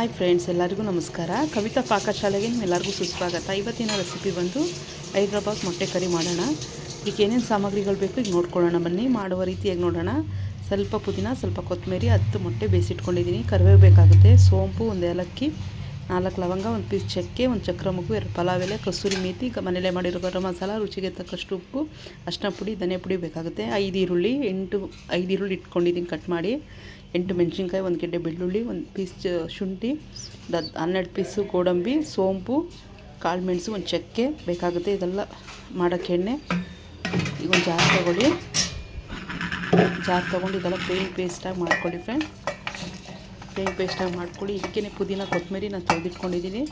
Hi friends ಎಲ್ಲರಿಗೂ ನಮಸ್ಕಾರ. ಕವಿತಾ ಪಾಕಶಾಲೆಗೆ ನಿಮ್ಮೆಲ್ಲರಿಗೂ ಸುಸ್ವಾಗತ. ಇವತ್ತಿನ ರೆಸಿಪಿ ಬಂದು ಹೈದ್ರಾಬಾದ್ ಮೊಟ್ಟೆ ಕರಿ ಮಾಡೋಣ. ಈಗ ಏನೇನು ಸಾಮಗ್ರಿಗಳು ಬೇಕು ಈಗ ನೋಡ್ಕೊಳ್ಳೋಣ. ಬನ್ನಿ, ಮಾಡುವ ರೀತಿಯಾಗಿ ನೋಡೋಣ. ಸ್ವಲ್ಪ ಪುದೀನ, ಸ್ವಲ್ಪ ಕೊತ್ತಂಬರಿ, ಹತ್ತು ಮೊಟ್ಟೆ ಬೇಯಿಸಿಟ್ಕೊಂಡಿದ್ದೀನಿ. ಕರಿಬೇವು ಬೇಕಾಗುತ್ತೆ. ಸೋಂಪು, ಒಂದು ಏಲಕ್ಕಿ, ನಾಲ್ಕು ಲವಂಗ, ಒಂದು ಪೀಸ್ ಚಕ್ಕೆ, ಒಂದು ಚಕ್ರ ಮಗು ಎರಡು ಪಲಾವ್ ಎಲೆ ಕಸೂರಿ ಮೇತಿ ಮನೇಲೆ ಮಾಡಿರೋ ಗರಂ ಮಸಾಲ, ರುಚಿಗೆ ತಕ್ಕಷ್ಟು ಉಪ್ಪು, ಅರ್ಶಿನ ಪುಡಿ ಧನಿಯಾ ಪುಡಿ ಬೇಕಾಗುತ್ತೆ. ಐದು ಈರುಳ್ಳಿ, ಎಂಟು, ಐದು ಈರುಳ್ಳಿ ಇಟ್ಕೊಂಡಿದ್ದೀನಿ ಕಟ್ ಮಾಡಿ. ಎಂಟು ಮೆಣಸಿನ್ಕಾಯಿ, ಒಂದು ಗೆಡ್ಡೆ ಬೆಳ್ಳುಳ್ಳಿ, ಒಂದು ಪೀಸ್ ಶುಂಠಿ ದ ಹನ್ನೆರಡು ಪೀಸು ಗೋಡಂಬಿ, ಸೋಂಪು, ಕಾಳು ಮೆಣಸು, ಒಂದು ಚಕ್ಕೆ ಬೇಕಾಗುತ್ತೆ. ಇದೆಲ್ಲ ಮಾಡೋಕ್ಕೆ ಎಣ್ಣೆ. ಈಗ ಒಂದು ಜಾರ್ ತೊಗೊಳ್ಳಿ. ಜಾರ್ ತೊಗೊಂಡು ಇದೆಲ್ಲ ಪ್ಲೇನ್ ಪೇಸ್ಟಾಗಿ ಮಾಡ್ಕೊಳ್ಳಿ ಫ್ರೆಂಡ್ ಪೇನ್ ಪೇಸ್ಟಾಗಿ ಮಾಡ್ಕೊಳ್ಳಿ. ಇದಕ್ಕೆ ಪುದೀನ ಕೊತ್ತಂಬರಿ ನಾನು ತೊಳೆದಿಟ್ಕೊಂಡಿದ್ದೀನಿ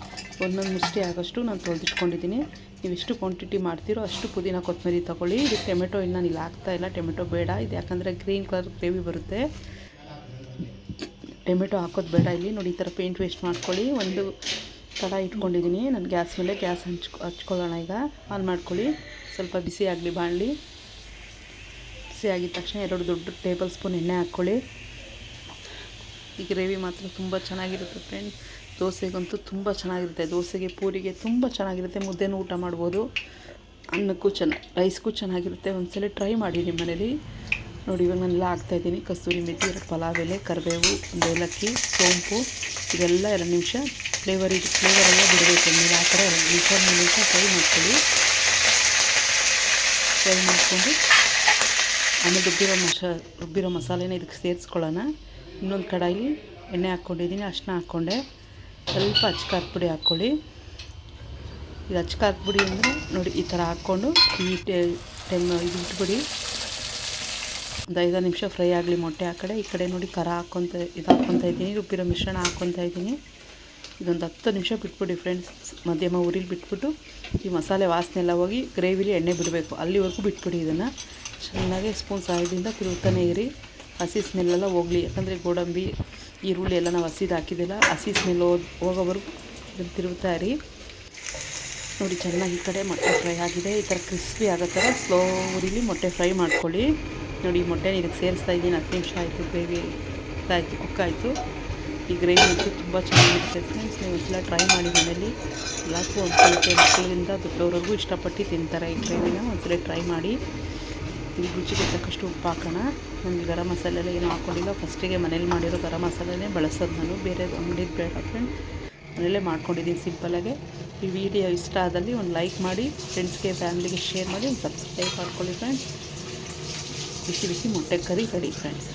ಒಂದೊಂದು ಮುಷ್ಟಿ ಆಗೋಷ್ಟು ನಾನು ತೊಳೆದಿಟ್ಕೊಂಡಿದ್ದೀನಿ ನೀವು ಎಷ್ಟು ಕ್ವಾಂಟಿಟಿ ಮಾಡ್ತೀರೋ ಅಷ್ಟು ಪುದೀನ ಕೊತ್ತಂಬರಿ ತೊಗೊಳ್ಳಿ. ಇದು ಟೊಮೆಟೊ ಇನ್ನು ನಾನು ಇಲ್ಲಿ ಹಾಕ್ತಾ ಇಲ್ಲ. ಟೊಮೆಟೊ ಬೇಡ. ಇದು ಯಾಕಂದರೆ ಗ್ರೀನ್ ಕಲರ್ ಗ್ರೇವಿ ಬರುತ್ತೆ. ಟೊಮೆಟೊ ಹಾಕೋದು ಬೇಡ ಇಲ್ಲಿ. ನೋಡಿ, ಈ ಥರ ಪೇಂಟ್ ವೇಸ್ಟ್ ಮಾಡ್ಕೊಳ್ಳಿ. ಒಂದು ತಡ ಇಟ್ಕೊಂಡಿದ್ದೀನಿ. ನಾನು ಗ್ಯಾಸ್ ಮೇಲೆ ಗ್ಯಾಸ್ ಹಂಚ್ಕೊ, ಹಚ್ಕೊಳ್ಳೋಣ ಈಗ. ಆನ್ ಮಾಡ್ಕೊಳ್ಳಿ. ಸ್ವಲ್ಪ ಬಿಸಿ ಆಗಲಿ ಬಾಣಲಿ. ಬಿಸಿ ಆಗಿದ ತಕ್ಷಣ ಎರಡು ದೊಡ್ಡ ಟೇಬಲ್ ಸ್ಪೂನ್ ಎಣ್ಣೆ ಹಾಕ್ಕೊಳ್ಳಿ. ಈ ಗ್ರೇವಿ ಮಾತ್ರ ತುಂಬ ಚೆನ್ನಾಗಿರುತ್ತೆ ಫ್ರೆಂಡ್ ದೋಸೆಗಂತೂ ತುಂಬ ಚೆನ್ನಾಗಿರುತ್ತೆ. ದೋಸೆಗೆ ಪೂರಿಗೆ ತುಂಬ ಚೆನ್ನಾಗಿರುತ್ತೆ. ಮುದ್ದೆನೂ ಊಟ ಮಾಡ್ಬೋದು. ಅನ್ನಕ್ಕೂ ಚೆನ್ನ ರೈಸ್ಗೂ ಚೆನ್ನಾಗಿರುತ್ತೆ. ಒಂದ್ಸಲ ಟ್ರೈ ಮಾಡಿ ನಿಮ್ಮ ಮನೇಲಿ ನೋಡಿ, ಇವಾಗ ನಾನೆಲ್ಲ ಹಾಕ್ತಾಯಿದ್ದೀನಿ ಕಸ್ತೂರಿ ಮೆಥಿ ಎರಡು ಪಲಾವ್ ಎಲೆ, ಕರಿಬೇವು, ಏಲಕ್ಕಿ, ಸೋಂಪು, ಇದೆಲ್ಲ ಎರಡು ನಿಮಿಷ ಫ್ಲೇವರ್ ಇದು ಫ್ಲೇವರ್ ಎಲ್ಲ ಬಿಡಬೇಕು. ನೀವು ಆ ಥರ ಎರಡು ನಿಮಿಷ, ಮೂರು ನಿಮಿಷ ಫ್ರೈ ಮಾಡ್ಕೊಳ್ಳಿ. ಫ್ರೈ ಮಾಡಿಕೊಂಡು ಆಮೇಲೆ ರುಬ್ಬಿರೋ ಮಶ ರುಬ್ಬಿರೋ ಮಸಾಲೆನ ಇದಕ್ಕೆ ಸೇರಿಸ್ಕೊಳ್ಳೋಣ. ಇನ್ನೊಂದು ಕಡಾಯಿ ಎಣ್ಣೆ ಹಾಕ್ಕೊಂಡಿದ್ದೀನಿ ಅಷ್ಟನ್ನ ಹಾಕ್ಕೊಂಡೆ. ಸ್ವಲ್ಪ ಅಚ್ಕಾರದ ಪುಡಿ ಹಾಕ್ಕೊಳ್ಳಿ. ಇದು ಅಚ್ಕಾರದ ಪುಡಿ ಅಂದರೆ ನೋಡಿ, ಈ ಥರ ಹಾಕ್ಕೊಂಡು ಈ ಟೈಮ್, ಇದು ಇಟ್ಬಿಡಿ ಒಂದು ಐದು ನಿಮಿಷ ಫ್ರೈ ಆಗಲಿ ಮೊಟ್ಟೆ ಆ ಕಡೆ, ಈ ಕಡೆ ನೋಡಿ ಖಾರ ಹಾಕ್ಕೊತ ಇದು ಹಾಕ್ಕೊತಾ ಇದ್ದೀನಿ, ರುಬ್ಬಿರೋ ಮಿಶ್ರಣ ಹಾಕ್ಕೊತಾ ಇದ್ದೀನಿ. ಇದೊಂದು ಹತ್ತು ನಿಮಿಷ ಬಿಟ್ಬಿಡಿ ಫ್ರೆಂಡ್ಸ್ ಮಧ್ಯಮ ಉರಿಲಿ ಬಿಟ್ಬಿಟ್ಟು ಈ ಮಸಾಲೆ ವಾಸನೆ ಎಲ್ಲ ಹೋಗಿ ಗ್ರೇವಿಲಿ ಎಣ್ಣೆ ಬಿಡಬೇಕು. ಅಲ್ಲಿವರೆಗೂ ಬಿಟ್ಬಿಡಿ ಇದನ್ನು. ಚೆನ್ನಾಗಿ ಸ್ಪೂನ್ ಸಹಾಯದಿಂದ ತಿರುಗ್ತಾನೆ ಇರಿ. ಹಸಿ ಸ್ಮೆಲ್ಲೆಲ್ಲ ಹೋಗಲಿ. ಯಾಕಂದರೆ ಗೋಡಂಬಿ, ಈರುಳ್ಳಿ ಎಲ್ಲ ನಾವು ಹಸಿದು ಹಾಕಿದ್ದಿಲ್ಲ. ಹಸಿ ಸ್ಮೆಲ್ ಹೋಗೋವರೆಗೂ ಇದನ್ನು ತಿರುಗ್ತಾ ಇರಿ. ನೋಡಿ, ಚೆನ್ನಾಗಿ ಈ ಕಡೆ ಮೊಟ್ಟೆ ಫ್ರೈ ಆಗಿದೆ. ಈ ಥರ ಕ್ರಿಸ್ಪಿ ಆಗೋ ಥರ ಸ್ಲೋ ಮೊಟ್ಟೆ ಫ್ರೈ ಮಾಡ್ಕೊಳ್ಳಿ. ನೋಡಿ, ಈ ಮೊಟ್ಟೆನ ಇದಕ್ಕೆ ಸೇರಿಸ್ತಾ ಇದ್ದೀನಿ. ಹತ್ತು ನಿಮಿಷ ಆಯಿತು, ಗ್ರೇವಿ ಇದಾಯಿತು ಕುಕ್ ಆಯಿತು. ಈ ಗ್ರೇವಿ ಅಂತೂ ತುಂಬ ಚೆನ್ನಾಗಿರುತ್ತೆ ಫ್ರೆಂಡ್ಸ್ ನೀವು ಒಂದ್ಸಲ ಟ್ರೈ ಮಾಡಿ ಮನೇಲಿ. ಎಲ್ಲಕ್ಕೂ ಒಂದು ಸ್ವಲ್ಪ ಮಕ್ಕಳಿಂದ ದೊಡ್ಡವ್ರಿಗೂ ಇಷ್ಟಪಟ್ಟು ತಿಂತಾರೆ ಈ ಗ್ರೇವಿನ. ಒಂದ್ಸಲ ಟ್ರೈ ಮಾಡಿ. ಇದು ರುಚಿಗೆ ತಕ್ಕಷ್ಟು ಉಪ್ಪು ಹಾಕೋಣ. ನಮಗೆ ಗರಂ ಮಸಾಲೆ ಎಲ್ಲ ಏನೂ ಹಾಕ್ಕೊಂಡಿಲ್ಲ ಫಸ್ಟಿಗೆ ಮನೇಲಿ ಮಾಡಿರೋ ಗರಂ ಮಸಾಲೆನೇ ಬಳಸೋದು ನಾನು. ಬೇರೆ ಅಂಗಡಿದು ಬೇಡ ಫ್ರೆಂಡ್ ಮನೇಲೇ ಮಾಡ್ಕೊಂಡಿದ್ದೀನಿ ಸಿಂಪಲಾಗೆ ಈ ವಿಡಿಯೋ ಇಷ್ಟ ಆದಲ್ಲಿ ಒಂದು ಲೈಕ್ ಮಾಡಿ ಫ್ರೆಂಡ್ಸ್ಗೆ ಫ್ಯಾಮಿಲಿಗೆ ಶೇರ್ ಮಾಡಿ, ಒಂದು ಸಬ್ಸ್ಕ್ರೈಬ್ ಮಾಡ್ಕೊಳ್ಳಿ ಫ್ರೆಂಡ್ಸ್ ಬಿಸಿ ಬಿಸಿ ಮೊಟ್ಟೆ ಕರಿ ರೆಡಿ ಫ್ರೆಂಡ್ಸ್